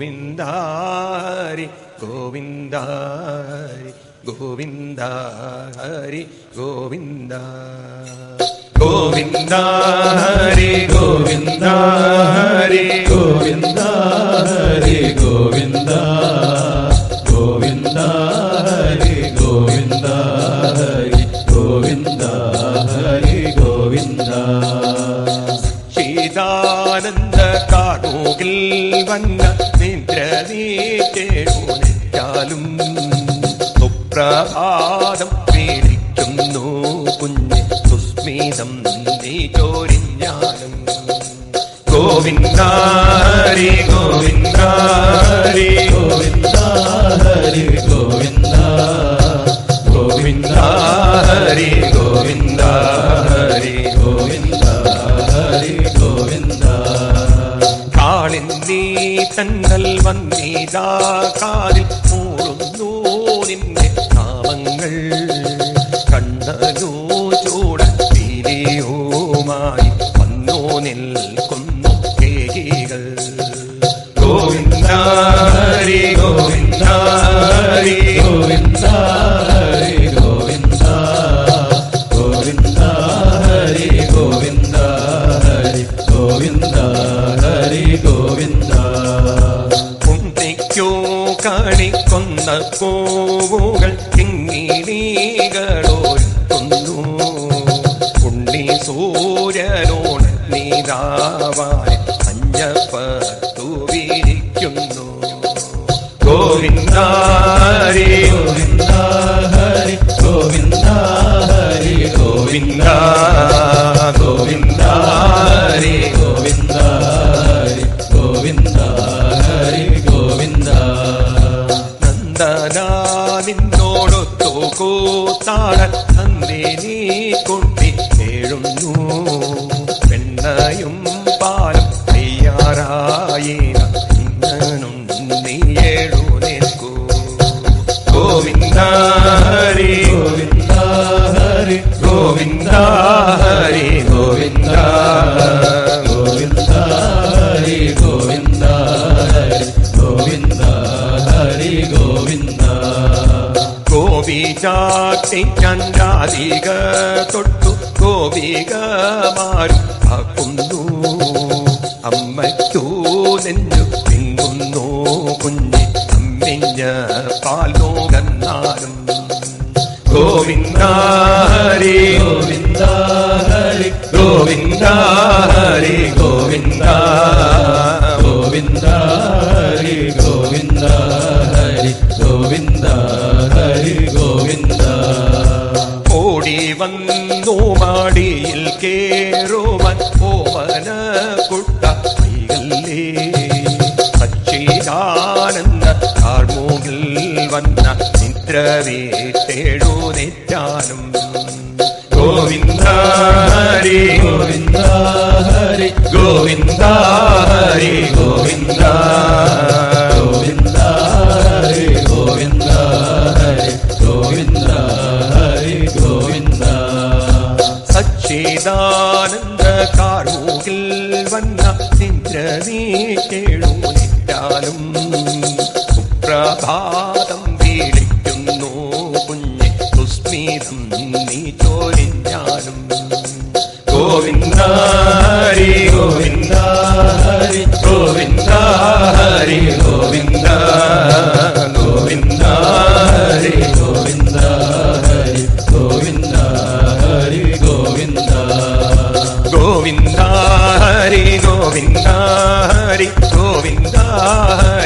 ഗോവിന്ദ ഹരി ഗോവിന്ദ ഹരി ഗോവിന്ദ ഹരി ഗോവിന്ദ ഗോവിന്ദ ഹരി ഗോവിന്ദ ഹരി ഗോവിന്ദ ഹരി ഗോവിന്ദ ഗോവിന്ദ ഹരി ഗോവിന്ദ വന്ന നിദ്രനീറ്റേഴും സുപ്രഭാതം പേടിക്കുന്നു കുഞ്ഞ് സുസ്മിതം നീ ചോരിഞ്ഞാലും ഗോവിന്ദ ഹരി ഗോവിന്ദ ഹരി ഗോവിന്ദ ഹരി ഗോവിന്ദ ഗോവിന്ദ ഹരി ഗോവിന്ദ. കാളിന്തി തന്നൽ വന്നീതാ. കാലിൽ മൂടുന്നു നിന്റെ നാമങ്ങൾ കണ്ണനോ ചൂട തീരെയുമായി വന്നോ നിൽക്കുന്നു കേകികൾ ഗോവിന്ദ. ഹരി ഗോവിന്ദ ഉണ്ണിക്കോ കാണിക്കൊന്ന പൂവുകൾ കിങ്ങിണികളോർക്കുന്നു ഉണ്ണി സൂര്യനോട് നീതാവായ അഞ്ഞപ്പത്തു വിരിക്കുന്നു ഗോവിന്ദ ഹരി നന്ദിനി കൊണ്ടി കേഴുന്നു. പെണ്ണയും പാലും തയ്യാറായേന. ഇന്നും നീ എഴുന്നേൽക്കൂ ഗോവിന്ദ ഹരി ഗോവിന്ദ ഹരി ഗോവിന്ദ ഹരി ഗോവിന്ദ ഗോപിചാട്ടിക്കാൻ രാധിക തൊട്ടു ഗോപികമാരും ആക്കുന്നു അമ്മയ്ക്കു നെഞ്ഞു തിങ്ങുന്നു കുഞ്ഞി. അമ്മിഞ്ഞ പാലോകന്നാലും ഗോവിന്ദ ഹരി ഗോവിന്ദ ഹരി ഗോവിന്ദ സച്ചിദാനന്ദ കാർമൂകിൽ വന്ന നിദ്രവേറ്റെഴുന്നേറ്റാനും ഗോവിന്ദ ഹരി ഗോവിന്ദ ഹരി ഗോവിന്ദ ഹരി ഗോവിന്ദ ഗോവിന്ദ ഹരി ഗോവിന്ദ ഹരി ഗോവിന്ദ ഹരി ഗോവിന്ദ സച്ചിദാനന്ദ കാർമൂകിൽ വന്ന നിദ്രനീറ്റെഴുന്നേറ്റാലും സുപ്രഭാതം വീളിക്കുന്നു കുഞ്ഞെ സുസ്മിതം നീ ചോരിഞ്ഞാലും ഗോവിന്ദ ഹരി ഗോവിന്ദ ഹരി ഗോവിന്ദ ഹരി ഗോവിന്ദ ഗോവിന്ദ.